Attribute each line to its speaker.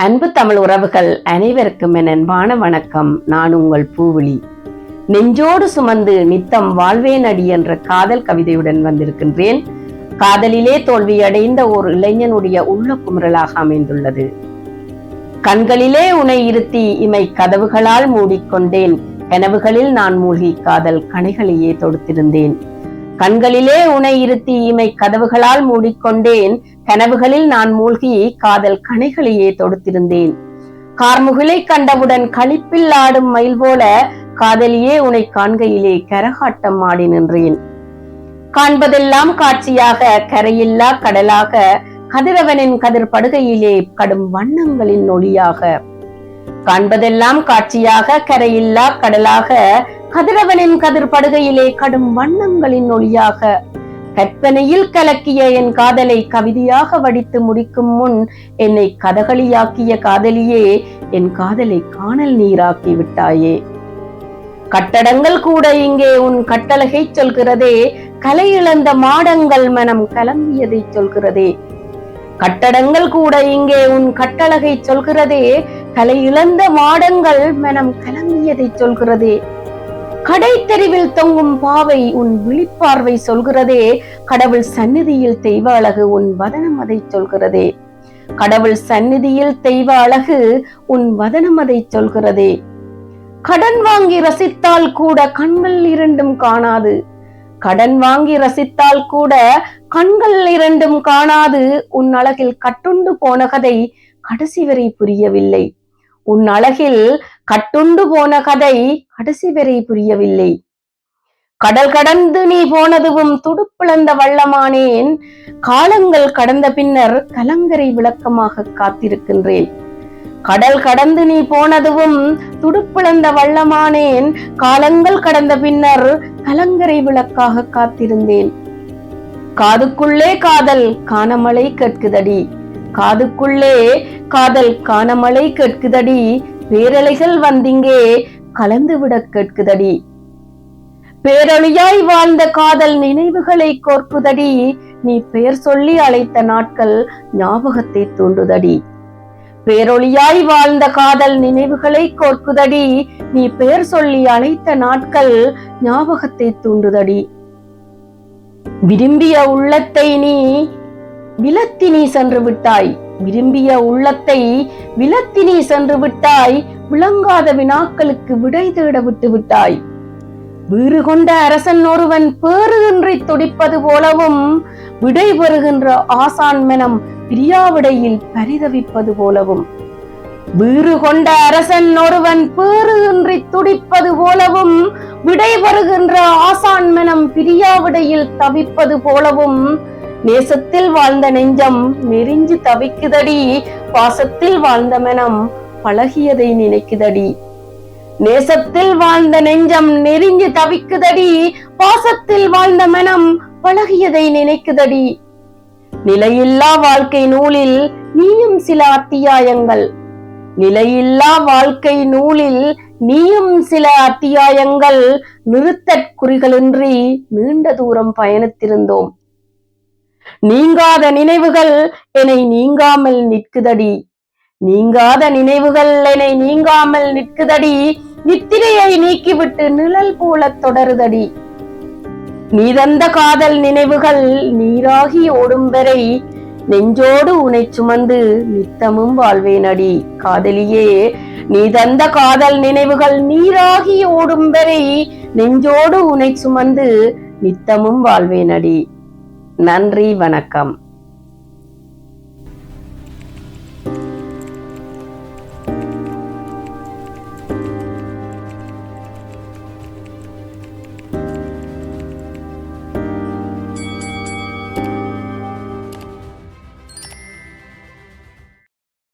Speaker 1: அன்பு தமிழ் உறவுகள் அனைவருக்கும் என் அன்பான வணக்கம். நான் உங்கள் பூவிழி. நெஞ்சோடு சுமந்து நித்தம் வாழ்வேன் அடி என்ற காதல் கவிதையுடன் வந்திருக்கின்றேன். காதலிலே தோல்வியடைந்த ஒரு இளைஞனுடைய உள்ள குமுறலாக அமைந்துள்ளது. கண்களிலே உனை இருத்தி இமை கதவுகளால் மூடிக்கொண்டேன். கனவுகளில் நான் மூழ்கி காதல் கணைகளையே தொடுத்திருந்தேன். கண்களிலே உனை இருத்தி இமை கதவுகளால் மூடிக்கொண்டேன். கனவுகளில் நான் மூழ்கி காதல் கணைகளையே தொடுத்திருந்தேன். கார்முகிலை கண்டவுடன் களிப்பில் ஆடும் மயில் போல காதலியே உனை காண்கையிலே கரகாட்டம் ஆடி நின்றேன். காண்பதெல்லாம் காட்சியாக கரையில்லா கடலாக கதிரவனின் கதிர் படுகையிலே கடும் வண்ணங்களின் ஒளியாக. காண்பதெல்லாம் காட்சியாக கரையில்லா கடலாக கதிரவனின் கதிர் படுகையிலே கடும் வண்ணங்களின் ஒளியாக கற்பனையில் கலக்கிய என் காதலை கவிதையாக வடித்து முடிக்கும் முன் என்னை கதகளியாக்கிய காதலியே என் காதலை காணல் நீராக்கி விட்டாயே. கட்டடங்கள் கூட இங்கே உன் கட்டளகை சொல்கிறதே கலை இழந்த மாடங்கள் மனம் கலம்பியதை சொல்கிறதே. கட்டடங்கள் கூட இங்கே உன் கட்டழகை சொல்கிறதே கலை இழந்த மாடங்கள் மனம் கலம்பியதை சொல்கிறதே. கடை தெருவில் தொங்கும் பாவை உன் விழிப்பார்வை சொல்கிறதே. கடவுள் சந்நிதியில் தெய்வ அழகு உன் வதனம் அதை சொல்கிறதே. கடவுள் சந்நிதியில் தெய்வ அழகு உன் வதனம் அதை சொல்கிறதே. கடன் வாங்கி ரசித்தால் கூட கண்கள் இரண்டும் காணாது. கடன் வாங்கி ரசித்தால் கூட கண்கள் இரண்டும் காணாது. உன் அழகில் கட்டுண்டு போன கதை கடைசி வரை புரியவில்லை. உன் அழகில் கட்டுண்டு போன கதை கடைசி வரை புரியவில்லை. கடல் கடந்து நீ போனதுவும் துடுப்பிழந்த வள்ளமானேன். காலங்கள் கடந்த பின்னர் கலங்கரை விளக்கமாக காத்திருக்கின்றேன். கடல் கடந்து நீ போனதுவும் துடுப்பிழந்த வள்ளமானேன். காலங்கள் கடந்த பின்னர் கலங்கரை விளக்காக காத்திருந்தேன். காதுக்குள்ளே காதல் காணமலை கேட்குதடி. காதுக்குள்ளே காதல் காணமலை கேட்குதடி. பேரலைகள் வந்திங்கே கலந்துவிட கேட்குதடி. பேரொழியாய் வாழ்ந்த காதல் நினைவுகளை கோர்க்குதடி. நீ பெயர் சொல்லி அழைத்த நாட்கள் ஞாபகத்தை தூண்டுதடி. பேரொழியாய் வாழ்ந்த காதல் நினைவுகளை கோர்க்குதடி. நீ பெயர் சொல்லி அழைத்த நாட்கள் ஞாபகத்தை தூண்டுதடி. விரும்பிய உள்ளத்தை நீ விலத்தி நீ சென்று விட்டாய். விரும்பிய உள்ளத்தை விலத்தி நீ சென்று விட்டாய். விளங்காத வினாக்களுக்கு விடை தேட விட்டு விட்டாய். வீறு கொண்ட அரசன் ஒருவன் பேறுகின்றி துடிப்பது போலவும் விடை பெறுகின்ற ஆசான் மனம் பிரியாவிடையில் பரிதவிப்பது போலவும். வீறு கொண்ட அரசன் ஒருவன் பேறுகின்றி துடிப்பது போலவும் விடை பெறுகின்ற ஆசான் மனம் பிரியாவிடையில் தவிப்பது போலவும் நேசத்தில் வாழ்ந்த நெஞ்சம் நெறிஞ்சு தவிக்குதடி பாசத்தில் வாழ்ந்த மனம் பழகியதை நினைக்குதடி. நேசத்தில் வாழ்ந்த நெஞ்சம் நெறிஞ்சு தவிக்குதடி பாசத்தில் வாழ்ந்த மனம் பழகியதை நினைக்குதடி. நிலையில்லா வாழ்க்கை நூலில் நீயும் சில அத்தியாயங்கள். நிலையில்லா வாழ்க்கை நூலில் நீயும் சில அத்தியாயங்கள். நிறுத்தற் குறிகளின்றி நீண்ட தூரம் பயணித்திருந்தோம். நீங்காத நினைவுகள் என்னை நீங்காமல் நிற்குதடி. நீங்காத நினைவுகள் என்னை நீங்காமல் நிற்குதடி. நித்திரையை நீக்கிவிட்டு நிழல் போல தொடருதடி. நீ தந்த காதல் நினைவுகள் நீராகி ஓடும் வரை நெஞ்சோடு உனை சுமந்து நித்தமும் வாழ்வேனடி. காதலியே நீ தந்த காதல் நினைவுகள் நீராகி ஓடும் வரை நெஞ்சோடு உனை சுமந்து நித்தமும் வாழ்வேனடி. நன்றி வணக்கம்.